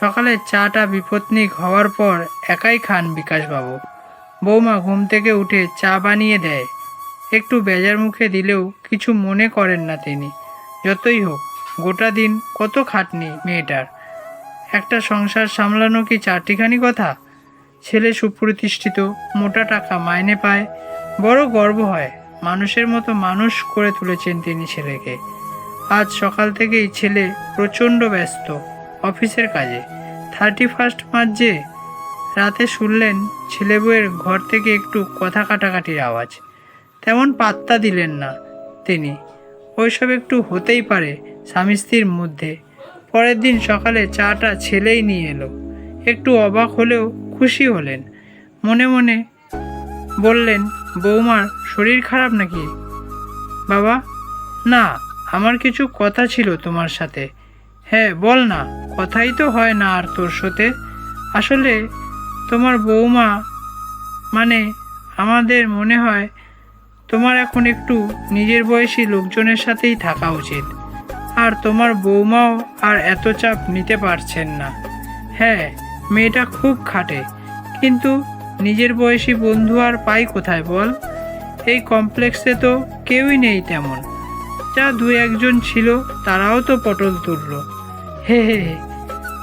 সকালে চাটা বিপত্নিক হওয়ার পর একাই খান বিকাশবাবু। বৌমা ঘুম থেকে উঠে চা বানিয়ে দেয়। একটু বেজার মুখে দিলেও কিছু মনে করেন না তিনি। যতই হোক, গোটা দিন কত খাটনি মেয়েটার। একটা সংসার সামলানো কি চারটিখানি কথা? ছেলে সুপ্রতিষ্ঠিত, মোটা টাকা মাইনে পায়, বড় গর্ব হয়, মানুষের মতো মানুষ করে তুলেছেন তিনি ছেলেকে। আজ সকাল থেকেই ছেলে প্রচণ্ড ব্যস্ত। অফিসের কাজে। থার্টি ফার্স্ট মার্চ যে রাতে শুনলেন ছেলে বউয়ের ঘর থেকে একটু কথা কাটাকাটির আওয়াজ। তেমন পাত্তা দিলেন না তিনি। ওইসব একটু হতেই পারে স্বামী স্ত্রীর মধ্যে। পরের দিন সকালে চাটা ছেলেই নিয়ে এলো। একটু অবাক হলেও খুশি হলেন। মনে মনে বললেন, বৌমার শরীর খারাপ নাকি? বাবা, না, আমার কিছু কথা ছিল তোমার সাথে। হ্যাঁ বল না। কথাই তো হয় না আর তোর সাথে। আসলে তোমার বৌমা মানে আমাদের মনে হয় তোমার এখন একটু নিজের বয়সী লোকজনের সাথেই থাকা উচিত। আর তোমার বৌমাও আর এত চাপ নিতে পারছেন না। হ্যাঁ মেয়েটা খুব খাটে, কিন্তু নিজের বয়সী বন্ধু আর পাই কোথায় বল? এই কমপ্লেক্সে তো কেউই নেই তেমন। যা দু একজন ছিল, তারাও তো পটল তুলল। হে হে হে।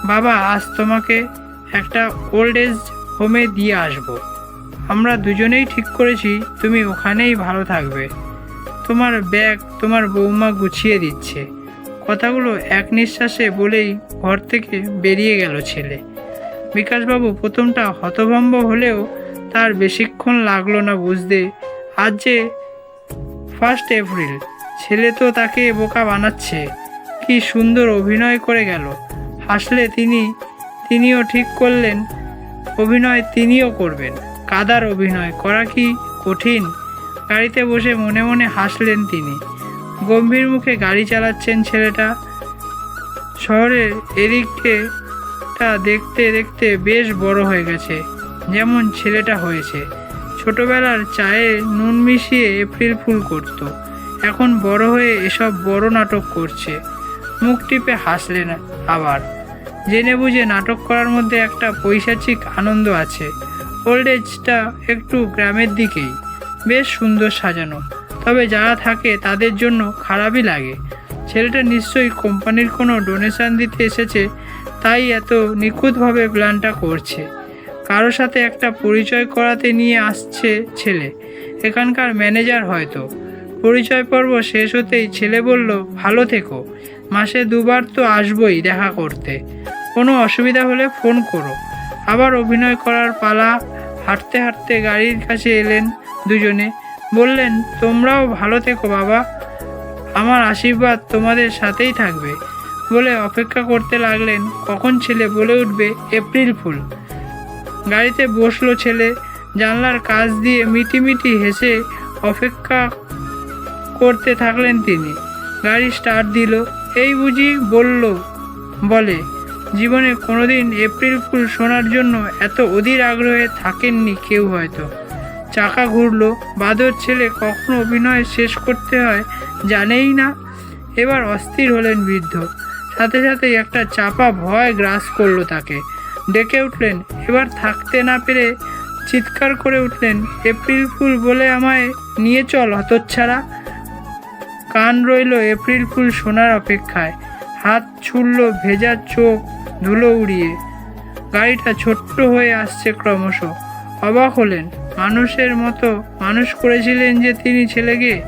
বাবা, আজ তোমাকে একটা ওল্ড এজ হোমে দিয়ে আসব। আমরা দুজনেই ঠিক করেছি, তুমি ওখানেই ভালো থাকবে। তোমার ব্যাগ তোমার বৌমা গুছিয়ে দিচ্ছে। কথাগুলো এক নিঃশ্বাসে বলেই ঘর থেকে বেরিয়ে গেল ছেলে। বিকাশবাবু প্রথমটা হতভম্ব হলেও তার বেশিক্ষণ লাগল না বুঝতে। আজ যে ফার্স্ট এপ্রিল ছেলে তো তাকে বোকা বানাচ্ছে। কি সুন্দর অভিনয় করে গেল। হাসলে তিনি, তিনিও ঠিক করলেন। অভিনয় তিনিও করবেন। কাদার অভিনয়, করা কি কঠিন? গাড়িতে বসে মনে মনে হাসলেন তিনি। গম্ভীর মুখে গাড়ি চালাচ্ছেন ছেলেটা। শহরের এদিকে তা দেখতে দেখতে বেশ বড় হয়ে গেছে, যেমন ছেলেটা হয়েছে। ছোটবেলার চায়ে নুন মিশিয়ে এপ্রিল ফুল করত। এখন বড় হয়ে এসব বড় নাটক করছে। মুখ টিপে হাসলেন আবার। জেনে বুঝে নাটক করার মধ্যে একটা পৈশাচিক আনন্দ আছে। ওল্ড এজটা একটু গ্রামের দিকেই। বেশ সুন্দর সাজানো। তবে যারা থাকে তাদের জন্য খারাপই লাগে। ছেলেটা নিশ্চয়ই কোম্পানির কোনো ডোনেশন দিতে এসেছে, তাই এত নিখুঁতভাবে প্ল্যানটা করছে। কারোর সাথে একটা পরিচয় করাতে নিয়ে আসছে ছেলে। এখানকার ম্যানেজার হয়তো। পরিচয় পর্ব শেষ হতেই ছেলে বলল, ভালো থেকো। মাসে দুবার তো আসবই দেখা করতে। কোনো অসুবিধা হলে ফোন করো। আবার অভিনয় করার পালা, হাঁটতে হাঁটতে গাড়ির কাছে এলেন দুজনে। বললেন, তোমরাও ভালো থেকো বাবা। আমার আশীর্বাদ তোমাদের সাথেই থাকবে। বলে অপেক্ষা করতে লাগলেন কখন ছেলে বলে উঠবে এপ্রিল ফুল। গাড়িতে বসল ছেলে, জানলার কাজ দিয়ে মিটিমিটি হেসে অপেক্ষা করতে থাকলেন তিনি। গাড়ি স্টার্ট দিল। এই বুঝি বলল, বলে, জীবনে কোনোদিন এপ্রিল ফুল শোনার জন্য এত অধীর আগ্রহে থাকেননি কেউ হয়তো। চাকা ঘুরলো, বাদর ছেলে কখন অভিনয় শেষ করতে হয় জানেই না। এবার অস্থির হলেন বৃদ্ধ। সাথে সাথে একটা চাপা ভয় গ্রাস করল তাকে। ডেকে উঠলেন, এবার থাকতে না পেরে চিৎকার করে উঠলেন, এপ্রিল ফুল বলে আমায় নিয়ে চল হতচ্ছাড়া। কান রইল এপ্রিল ফুল শোনার অপেক্ষায়। হাত ছুড়ল ভেজা চোখ ধুলো উড়িয়ে। গাড়িটা ছোট্ট হয়ে আসছে ক্রমশ। অবাক হলেন। মানুষের মতো মানুষ করেছিলেন যে তিনি ছেলেকে।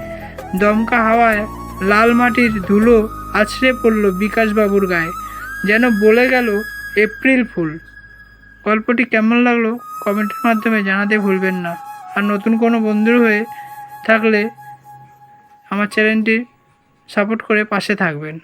দমকা হাওয়ায় লাল মাটির ধুলো আছড়ে পড়ল বিকাশবাবুর গায়ে। যেন বলে গেল, এপ্রিল ফুল। গল্পটি কেমন লাগল কমেন্টের মাধ্যমে জানাতে ভুলবেন না। আর নতুন কোনো বন্ধু হয়ে থাকলে আমার চ্যানেলটি সাপোর্ট করে পাশে থাকবেন।